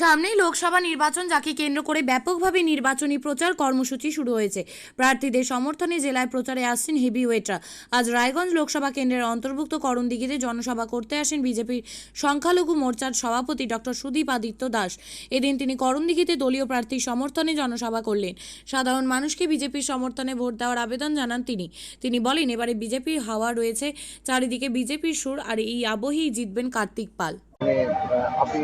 সামনেই লোকসভা নির্বাচন, যাকে কেন্দ্র করে ব্যাপকভাবে নির্বাচনী প্রচার কর্মসূচি শুরু হয়েছে। প্রার্থীদের সমর্থনে জেলায় প্রচারে আসছেন হেভি ওয়েটরা আজ রায়গঞ্জ লোকসভা কেন্দ্রের অন্তর্ভুক্ত করণদিঘিতে জনসভা করতে আসেন বিজেপির সংখ্যালঘু মোর্চার সভাপতি ডক্টর সুদীপ আদিত্য দাস। এদিন তিনি করণদিঘিতে দলীয় প্রার্থীর সমর্থনে জনসভা করলেন। সাধারণ মানুষকে বিজেপির সমর্থনে ভোট দেওয়ার আবেদন জানান তিনি। তিনি বলেন, এবারে বিজেপির হাওয়া রয়েছে। চারিদিকে বিজেপির সুর আর এই আবহেই জিতবেন কার্তিক পাল। মানে আপনি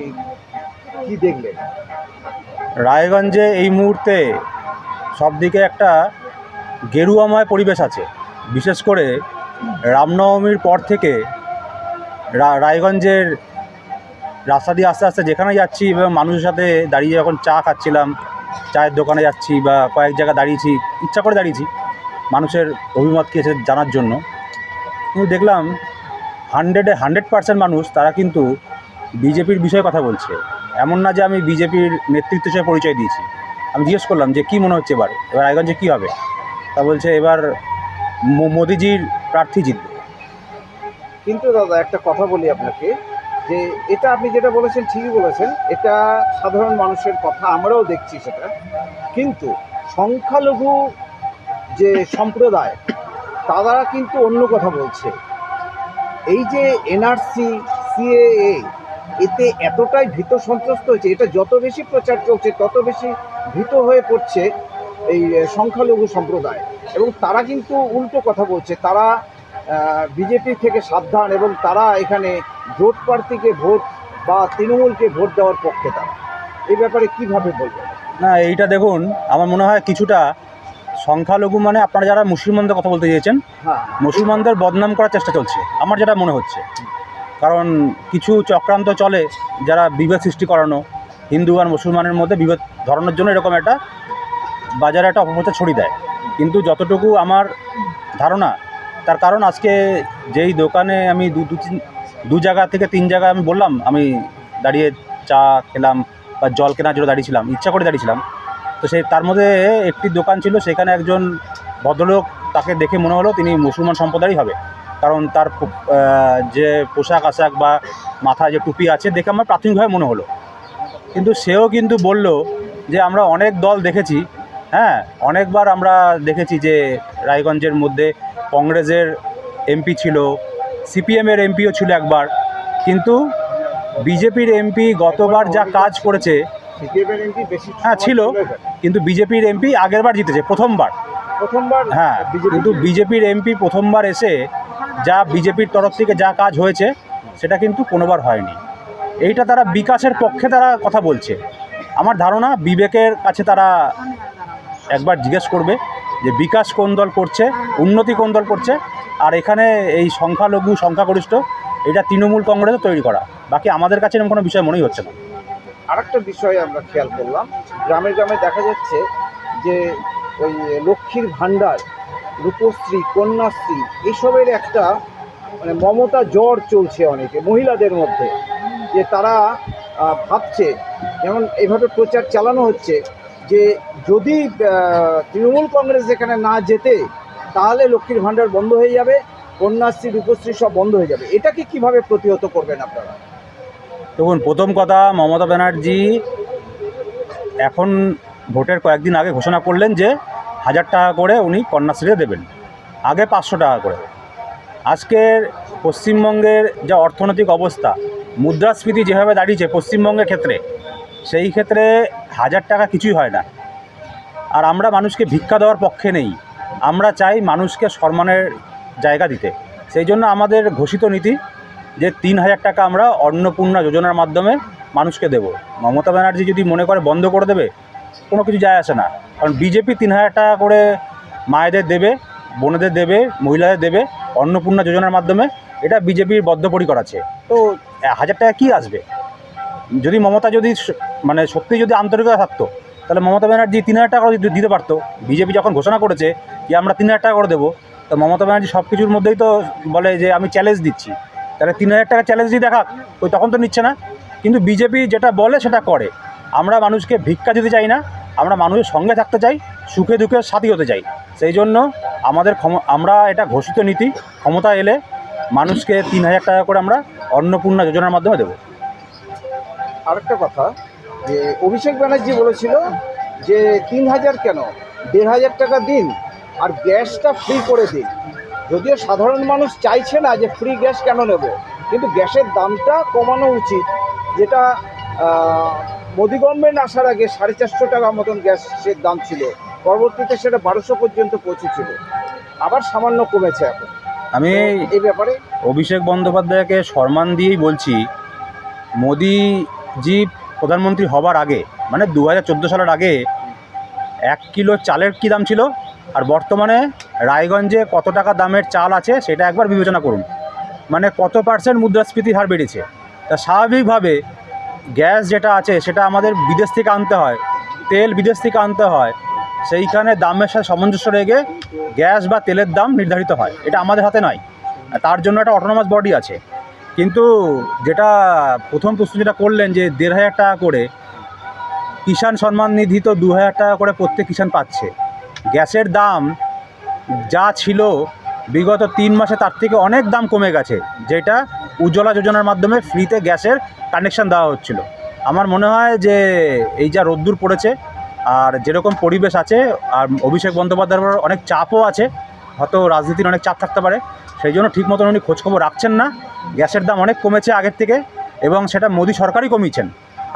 কি দেখলেন? রায়গঞ্জে এই মুহূর্তে সবদিকে একটা গেরুয়াময় পরিবেশ আছে। বিশেষ করে রামনবমীর পর থেকে রায়গঞ্জের রাস্তা দিয়ে আস্তে আস্তে যেখানে যাচ্ছি এবং মানুষের সাথে দাঁড়িয়ে যখন চা খাচ্ছিলাম, চায়ের দোকানে যাচ্ছি বা কয়েক জায়গায় দাঁড়িয়েছি, ইচ্ছা করে দাঁড়িয়েছি মানুষের অভিমত কী জানার জন্য। কিন্তু দেখলাম হান্ড্রেডে হান্ড্রেড পার্সেন্ট মানুষ তারা কিন্তু বিজেপির বিষয়ে কথা বলছে। এমন না যে আমি বিজেপির নেতৃত্ব হিসেবে পরিচয় দিয়েছি। আমি জিজ্ঞেস করলাম যে কী মনে হচ্ছে এবার? এবার রায়গঞ্জে কী হবে? তা বলছে এবার মোদিজির প্রার্থী জিতবে। কিন্তু দাদা, একটা কথা বলি আপনাকে, যে এটা আপনি যেটা বলেছেন, ঠিকই বলেছেন, এটা সাধারণ মানুষের কথা, আমরাও দেখছি সেটা। কিন্তু সংখ্যালঘু যে সম্প্রদায়, তারা কিন্তু অন্য কথা বলছে। এই যে এনআরসি, সিএএ এতে এতটাই ভীত সন্ত্রস্ত হয়েছে এটা যত বেশি প্রচার চলছে তত বেশি ভীত হয়ে পড়ছে এই সংখ্যালঘু সম্প্রদায়। এবং তারা কিন্তু উল্টো কথা বলছে তারা বিজেপি থেকে সাবধান এবং তারা এখানে জোট প্রার্থীকে ভোট বা তৃণমূলকে ভোট দেওয়ার পক্ষে তারা। এই ব্যাপারে কীভাবে বলবেন? না এইটা দেখুন আমার মনে হয় কিছুটা সংখ্যালঘু মানে আপনারা যারা মুসলমানদের কথা বলতে চেয়েছেন হ্যাঁ। মুসলমানদের বদনাম করার চেষ্টা চলছে আমার যেটা মনে হচ্ছে। কারণ কিছু চক্রান্ত চলে যারা বিভেদ সৃষ্টি করানো, হিন্দু আর মুসলমানের মধ্যে বিভেদ ধরানোর জন্য এরকম একটা বাজারে একটা অপপ্রচার ছড়িয়ে দেয়। কিন্তু যতটুকু আমার ধারণা, তার কারণ আজকে যেই দোকানে আমি দু দু, তিন, দু জায়গা থেকে তিন জায়গায় আমি বললাম, আমি দাঁড়িয়ে চা খেলাম বা জল কেনার জন্য দাঁড়িয়েছিলাম, ইচ্ছা করে দাঁড়িয়েছিলাম। তো সেই, তার মধ্যে একটি দোকান ছিল, সেখানে একজন ভদ্রলোক তাকে দেখে মনে হলো তিনি মুসলমান সম্প্রদায়ই হবে। কারণ তার যে পোশাক আশাক বা মাথায় যে টুপি আছে দেখে আমার প্রাথমিকভাবে মনে হলো। কিন্তু সেও কিন্তু বলল যে আমরা অনেক দল দেখেছি হ্যাঁ অনেকবার আমরা দেখেছি যে রায়গঞ্জের মধ্যে কংগ্রেসের এমপি ছিল সিপিএমের এমপিও ছিল একবার। কিন্তু বিজেপির এমপি গতবার যা কাজ করেছে হ্যাঁ, ছিল। কিন্তু বিজেপির এমপি আগেরবার জিতেছে প্রথমবার। প্রথমবার হ্যাঁ কিন্তু বিজেপির এমপি প্রথমবার এসে যা বিজেপির তরফ থেকে যা কাজ হয়েছে, সেটা কিন্তু কোনোবার হয়নি। এইটা তারা বিকাশের পক্ষে তারা কথা বলছে। আমার ধারণা বিবেকের কাছে তারা একবার জিজ্ঞেস করবে যে বিকাশ কোন দল করছে, উন্নতি কোন দল করছে, আর এখানে এই সংখ্যালঘু, সংখ্যাগরিষ্ঠ, এটা তৃণমূল কংগ্রেসে তৈরি করা। বাকি আমাদের কাছে এরকম কোনো বিষয় মনেই হচ্ছে না। আরেকটা বিষয় আমরা খেয়াল করলাম। গ্রামে গ্রামে দেখা যাচ্ছে যে ওই লক্ষ্মীর ভাণ্ডার রূপশ্রী, কন্যাশ্রী, এসবের একটা মানে মমতা জ্বর চলছে অনেকে, মহিলাদের মধ্যে, যে তারা ভাবছে, যেমন এভাবে প্রচার চালানো হচ্ছে, যে যদি তৃণমূল কংগ্রেস এখানে না যেতে, তাহলে লক্ষ্মীর ভাণ্ডার বন্ধ হয়ে যাবে, কন্যাশ্রী, রূপশ্রী সব বন্ধ হয়ে যাবে। এটাকে কীভাবে প্রতিহত করবেন আপনারা? দেখুন, প্রথম কথা, মমতা ব্যানার্জি এখন ভোটের কয়েকদিন আগে ঘোষণা করলেন যে হাজার টাকা করে উনি কন্যাশ্রীতে দেবেন। আগে পাঁচশো টাকা করে। আজকের পশ্চিমবঙ্গের যা অর্থনৈতিক অবস্থা, মুদ্রাস্ফীতি যেভাবে দাঁড়িয়েছে পশ্চিমবঙ্গের ক্ষেত্রে, সেই ক্ষেত্রে হাজার টাকা কিছুই হয় না। আর আমরা মানুষকে ভিক্ষা দেওয়ার পক্ষে নেই। আমরা চাই মানুষকে সম্মানের জায়গা দিতে। সেই জন্য আমাদের ঘোষিত নীতি যে তিন হাজার টাকা আমরা অন্নপূর্ণা যোজনার মাধ্যমে মানুষকে দেব। মমতা ব্যানার্জি যদি মনে করে বন্ধ করে দেবে কোনো কিছু যায় আসে না। কারণ বিজেপি তিন হাজার টাকা করে মায়েদের দেবে, বোনেদের দেবে, মহিলাদের দেবে, অন্নপূর্ণা যোজনার মাধ্যমে এটা বিজেপির বদ্ধপরিকর আছে। তো হাজার টাকা কী আসবে? যদি মমতা যদি মানে সত্যি যদি আন্তরিকতা থাকতো, তাহলে মমতা ব্যানার্জি তিন হাজার টাকা দিতে পারতো। বিজেপি যখন ঘোষণা করেছে যে আমরা তিন হাজার টাকা করে দেবো, তো মমতা ব্যানার্জি সব কিছুর মধ্যেই তো বলে যে আমি চ্যালেঞ্জ দিচ্ছি। তাহলে তিন হাজার টাকা চ্যালেঞ্জ দিয়ে দেখাক, ওই তখন তো নিচ্ছে না। কিন্তু বিজেপি যেটা বলে সেটা করে। আমরা মানুষকে ভিক্ষা দিতে চাই না, আমরা মানুষের সঙ্গে থাকতে চাই, সুখে দুঃখে সাথী হতে চাই। সেই জন্য আমাদের আমরা এটা ঘোষিত নীতি, ক্ষমতা এলে মানুষকে তিন হাজার টাকা করে আমরা অন্নপূর্ণা যোজনার মাধ্যমে দেবো। আরেকটা কথা, যে অভিষেক ব্যানার্জি বলেছিল যে তিন হাজার কেন? দেড় হাজার টাকা দিন আর গ্যাসটা ফ্রি করে দিন। যদিও সাধারণ মানুষ চাইছে না যে ফ্রি গ্যাস কেন নেব, কিন্তু গ্যাসের দামটা কমানো উচিত, যেটা মোদি গভর্নমেন্ট আসার আগে সাড়ে চারশো টাকা মতন গ্যাসের দাম ছিল। পরবর্তীতে সেটা বারোশো পর্যন্ত পৌঁছেছিল। আবার সামান্য কমেছে এখন। আমি এই ব্যাপারে? অভিষেক বন্দ্যোপাধ্যায়কে সম্মান দিয়েই বলছি মোদিজি প্রধানমন্ত্রী হবার আগে মানে দু হাজার চোদ্দ সালের আগে এক কিলো চালের কী দাম ছিল? আর বর্তমানে রায়গঞ্জে কত টাকা দামের চাল আছে সেটা একবার বিবেচনা করুন। মানে কত পার্সেন্ট মুদ্রাস্ফীতির হার বেড়েছে? তা স্বাভাবিকভাবে গ্যাস যেটা আছে, সেটা আমাদের বিদেশ থেকে আনতে হয়। তেল বিদেশ থেকে আনতে হয়। সেইখানে দামের সাথে সামঞ্জস্য রেখে গ্যাস বা তেলের দাম নির্ধারিত হয়। এটা আমাদের হাতে নয় তার জন্য একটা অটোনোমাস বডি আছে। কিন্তু যেটা প্রথম প্রশ্ন যেটা করলেন যে, দেড় হাজার টাকা করে কিষাণ সম্মান নিধি তো দু হাজার টাকা করে প্রত্যেক কিষাণ পাচ্ছে। গ্যাসের দাম যা ছিল বিগত তিন মাসে তার থেকে অনেক দাম কমে গেছে। যেটা উজ্জ্বলা যোজনার মাধ্যমে ফ্রিতে গ্যাসের কানেকশন দেওয়া হচ্ছিল। আমার মনে হয় যে এই যা রোদ্দুর পড়েছে আর যেরকম পরিবেশ আছে, আর অভিষেক বন্দ্যোপাধ্যায়ের অনেক চাপও আছে, হয়তো রাজনীতির অনেক চাপ থাকতে পারে, সেই জন্য ঠিক মতন উনি খোঁজখবর রাখছেন না। গ্যাসের দাম অনেক কমেছে আগের থেকে এবং সেটা মোদী সরকারই কমিয়েছেন।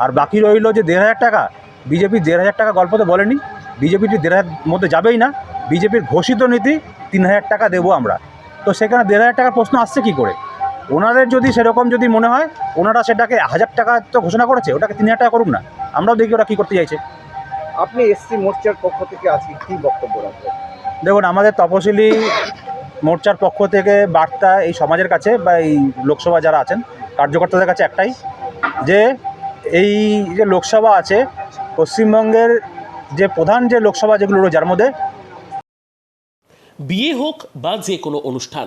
আর বাকি রইল যে দেড় হাজার টাকা, বিজেপি দেড় হাজার টাকা গল্প তো বলেনি, বিজেপিটি দেড় হাজার মধ্যে যাবেই না, বিজেপির ঘোষিত নীতি তিন হাজার টাকা দেবো আমরা। তো সেখানে দেড় হাজার টাকার প্রশ্ন আসছে কী করে? ওনাদের যদি সেরকম যদি মনে হয় ওনারা সেটাকে হাজার টাকা তো ঘোষণা করেছে ওটাকে তিন হাজার টাকা করুক না। আমরাও দেখি ওরা কী করতে চাইছে। আপনি এসসি মোর্চার পক্ষ থেকে আজকে কি বক্তব্য রাখবেন? দেখুন আমাদের তপশিলি মোর্চার পক্ষ থেকে বার্তা এই সমাজের কাছে বা এই লোকসভা যারা আছেন কার্যকর্তাদের কাছে একটাই যে এই যে লোকসভা আছে পশ্চিমবঙ্গের যে প্রধান যে লোকসভা যেগুলো রয়েছে যার মধ্যে বিয়ে হোক বা যে কোনো অনুষ্ঠান